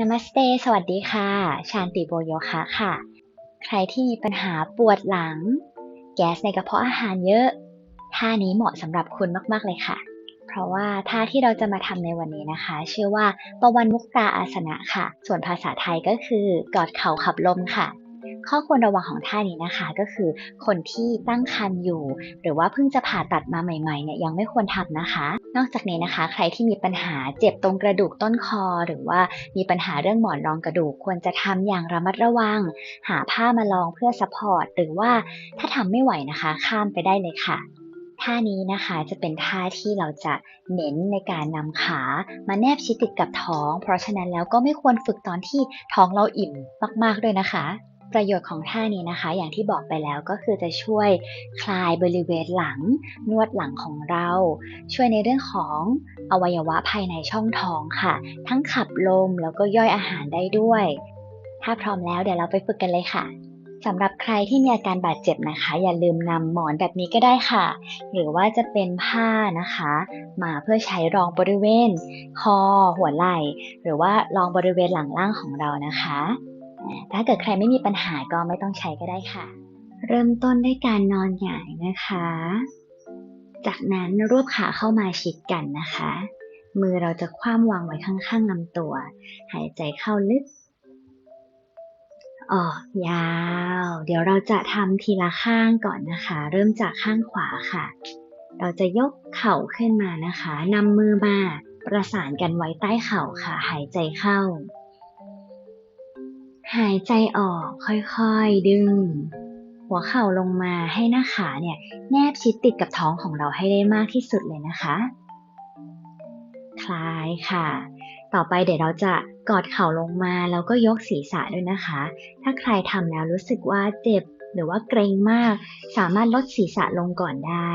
นามัสเต สวัสดีค่ะ ชานติโบโยคะค่ะ ใครที่มีปัญหาปวดหลัง แก๊สในกระเพาะอาหารเยอะ ท่านี้เหมาะสำหรับคุณมาก ๆ เลยค่ะ เพราะว่าท่าที่เราจะมาทำในวันนี้นะคะ ชื่อว่าปวันมุกตาอาสนะค่ะ ส่วนภาษาไทยก็คือกอดเข่าขับลมค่ะ ข้อควรระวังของท่านี้นะคะก็คือคนที่ตั้งครรภ์อยู่ หรือว่าเพิ่งจะผ่าตัดมาใหม่ๆเนี่ยยังไม่ควรทำนะคะ นอกจากนี้นะคะ ใครที่มีปัญหาเจ็บตรงกระดูกต้นคอ หรือว่ามีปัญหาเรื่องหมอนรองกระดูกควรจะทำอย่างระมัดระวัง หาผ้ามารองเพื่อซัพพอร์ตหรือว่าถ้าทำไม่ไหวนะคะ ข้ามไปได้เลยค่ะท่านี้นะคะจะเป็นท่าที่เราจะเน้นในการนำขามาแนบชิดติดกับท้อง เพราะฉะนั้นแล้วก็ไม่ควรฝึกตอนที่ท้องเราอิ่มมากๆด้วยนะคะ ประโยชน์ของท่านี้นะคะ อย่างที่บอกไปแล้วก็คือจะช่วยคลายบริเวณหลัง นวดหลังของเรา ช่วยในเรื่องของอวัยวะภายในช่องท้องค่ะ ทั้งขับลมแล้วก็ย่อยอาหารได้ด้วย ถ้าพร้อมแล้วเดี๋ยวเราไปฝึกกันเลยค่ะสำหรับใครที่มีอาการบาดเจ็บนะคะ อย่าลืมนำหมอนแบบนี้ก็ได้ค่ะ หรือว่าจะเป็นผ้านะคะ มาเพื่อใช้รองบริเวณ คอ หัวไหล่ หรือว่ารองบริเวณหลังล่างของเรานะคะ ถ้าเกิดใครไม่มีปัญหาก็ไม่ต้องใช้ก็ได้ค่ะ เริ่มต้นด้วยการนอนหงายนะคะ จากนั้นรวบขาเข้ามาชิดกันนะคะ มือเราจะคว่ำวางไว้ข้างๆลำตัว หายใจเข้าลึกออกยาว เดี๋ยวเราจะทำทีละข้างก่อนนะคะ เริ่มจากข้างขวาค่ะ เราจะยกเข่าขึ้นมานะคะนำมือมาประสานกันไว้ใต้เข่าค่ะ หายใจเข้า หายใจออกค่อยๆ ดึง หัวเข่าลงมาให้หน้าขาเนี่ยแนบชิดติดกับท้องของเราให้ได้มากที่สุดเลยนะคะ คลายค่ะ ต่อไปเดี๋ยวเราจะกอดเข่าลงมาแล้วก็ยกศีรษะด้วยนะคะ ถ้าใครทำแล้วรู้สึกว่าเจ็บหรือว่าเกรงมาก สามารถลดศีรษะลงก่อนได้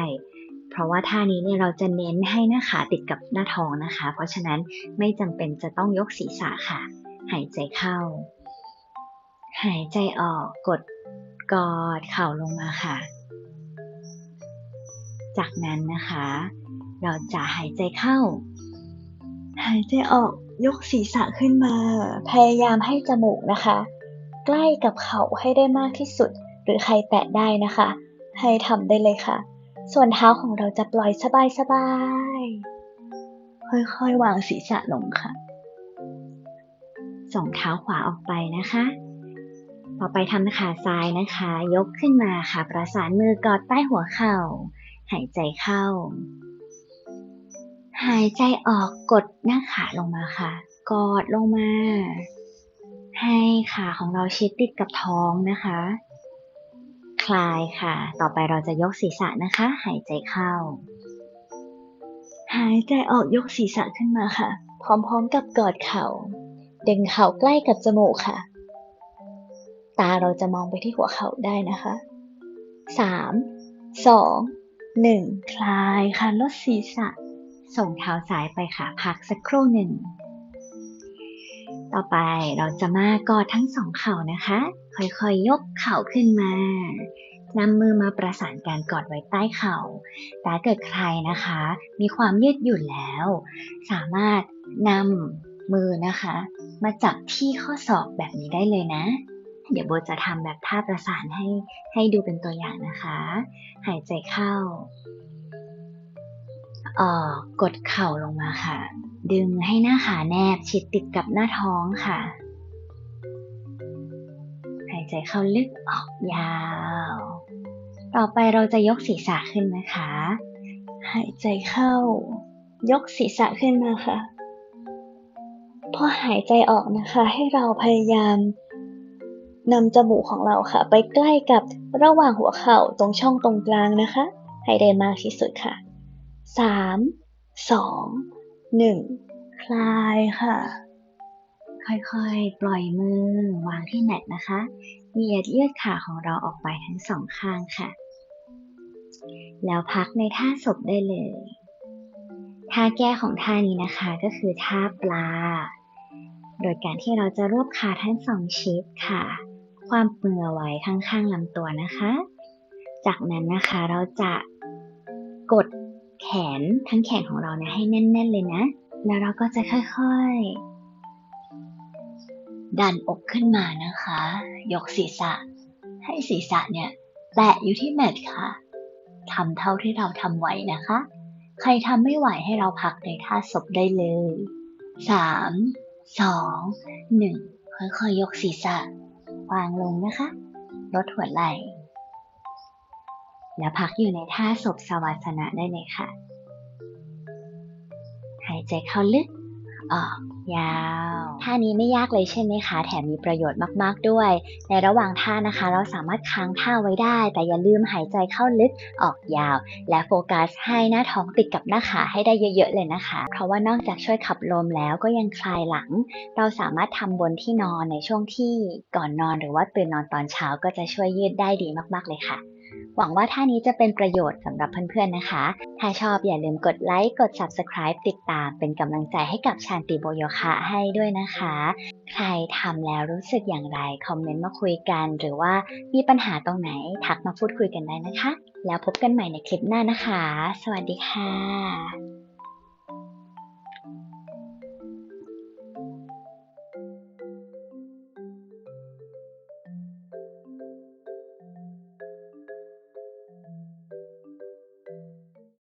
เพราะว่าท่านี้เนี่ยเราจะเน้นให้หน้าขาติดกับหน้าท้องนะคะ เพราะฉะนั้นไม่จำเป็นจะต้องยกศีรษะค่ะ หายใจเข้า หายใจออกกดกอดเข่าลงมาค่ะ จากนั้นนะคะ เราจะหายใจเข้า หายใจออกยกศีรษะขึ้นมา พยายามให้จมูกนะคะ ใกล้กับเข่าให้ได้มากที่สุด หรือใครแตะได้นะคะ ให้ทำได้เลยค่ะ ส่วนเท้าของเราจะปล่อยสบายๆ ค่อยๆ วางศีรษะลงค่ะส่งเท้าขวาออกไปนะคะ ต่อไปทำขาซ้ายนะคะ ยกขึ้นมาค่ะ ประสานมือกอดใต้หัวเข่า หายใจเข้า หายใจออกกดหน้าขาลงมาค่ะ กอดลงมา ให้ขาของเราชิดติดกับท้องนะคะ คลายค่ะ ต่อไปเราจะยกศีรษะนะคะ หายใจเข้า หายใจออกยกศีรษะขึ้นมาค่ะ พร้อมๆกับกอดเข่า ดึงเข่าใกล้กับจมูกค่ะ ตาเราจะมองไปที่หัวเข่าได้นะคะสามสองหนึ่งคลายค่ะลดศีรษะ ส่งเท้าซ้ายไปค่ะพักสักครู่หนึ่ง ต่อไปเราจะมากอดทั้งสองเข่านะคะ ค่อยๆยยกเข่าขึ้นมานำมือมาประสานการกอดไว้ใต้เข่าแต่เกิดใครนะคะ มีความยืดหยุ่นแล้ว สามารถนำมือนะคะ มาจับที่ข้อศอกแบบนี้ได้เลยนะ เดี๋ยวโบจะทำแบบท่าประสานให้ให้ดูเป็นตัวอย่างนะคะ หายใจเข้า ออกกดเข่าลงมาค่ะ ดึงให้หน้าขาแนบชิดติดกับหน้าท้องค่ะ หายใจเข้าลึกออกยาว ต่อไปเราจะยกศีรษะขึ้นนะคะ หายใจเข้า ยกศีรษะขึ้นมาค่ะ พอหายใจออกนะคะ ให้เราพยายาม นำจมูกของเราค่ะ ไปใกล้กับระหว่างหัวเข่าตรงช่องตรงกลางนะคะ ให้ได้มากที่สุดค่ะสามสองหนึ่งคลายค่ะ ค่อยๆ ปล่อยมือวางที่แมตนะคะ เหยียดยืดขาของเราออกไปทั้งสองข้างค่ะ แล้วพักในท่าศพได้เลย ท่าแก้ของท่านี้นะคะก็คือท่าปลาโดยการที่เราจะรวบขาทั้งสองชิดค่ะ ความมือไว้ข้างๆลำตัวนะคะ จากนั้นนะคะเราจะกดแขนทั้งแขนของเราเนี่ยให้แน่น ๆ เลยนะ แล้วเราก็จะค่อยๆ ดันอกขึ้นมานะคะ ยกศีรษะ ให้ศีรษะเนี่ยแตะอยู่ที่แมทค่ะทำเท่าที่เราทำไหวนะคะ ใครทำไม่ไหวให้เราพักในท่าศพได้เลยสามสองหนึ่งค่อยๆยกศีรษะ วางลงนะคะลดหัวไหล่แล้วพักอยู่ในท่าศพสวัสนะได้เลยค่ะ หายใจเข้าลึกออก ยาวท่านี้ไม่ยากเลยใช่ไหมคะ แถมมีประโยชน์มากๆด้วย ในระหว่างท่านะคะ เราสามารถค้างท่าไว้ได้ แต่อย่าลืมหายใจเข้าลึกออกยาว และโฟกัสให้หน้าท้องติดกับหน้าขาให้ได้เยอะๆเลยนะคะ เพราะว่านอกจากช่วยขับลมแล้วก็ยังคลายหลัง เราสามารถทำบนที่นอนในช่วงที่ก่อนนอนหรือว่าตื่นนอนตอนเช้าก็จะช่วยยืดได้ดีมากๆเลยค่ะหวังว่าท่านี้จะเป็นประโยชน์สำหรับเพื่อนๆนะคะ ถ้าชอบอย่าลืมกดไลค์ กด Subscribe ติดตามเป็นกำลังใจให้กับชาญติโบโยคะให้ด้วยนะคะ ใครทำแล้วรู้สึกอย่างไร คอมเมนต์มาคุยกัน หรือว่ามีปัญหาตรงไหน ทักมาพูดคุยกันได้นะคะ แล้วพบกันใหม่ในคลิปหน้านะคะ สวัสดีค่ะ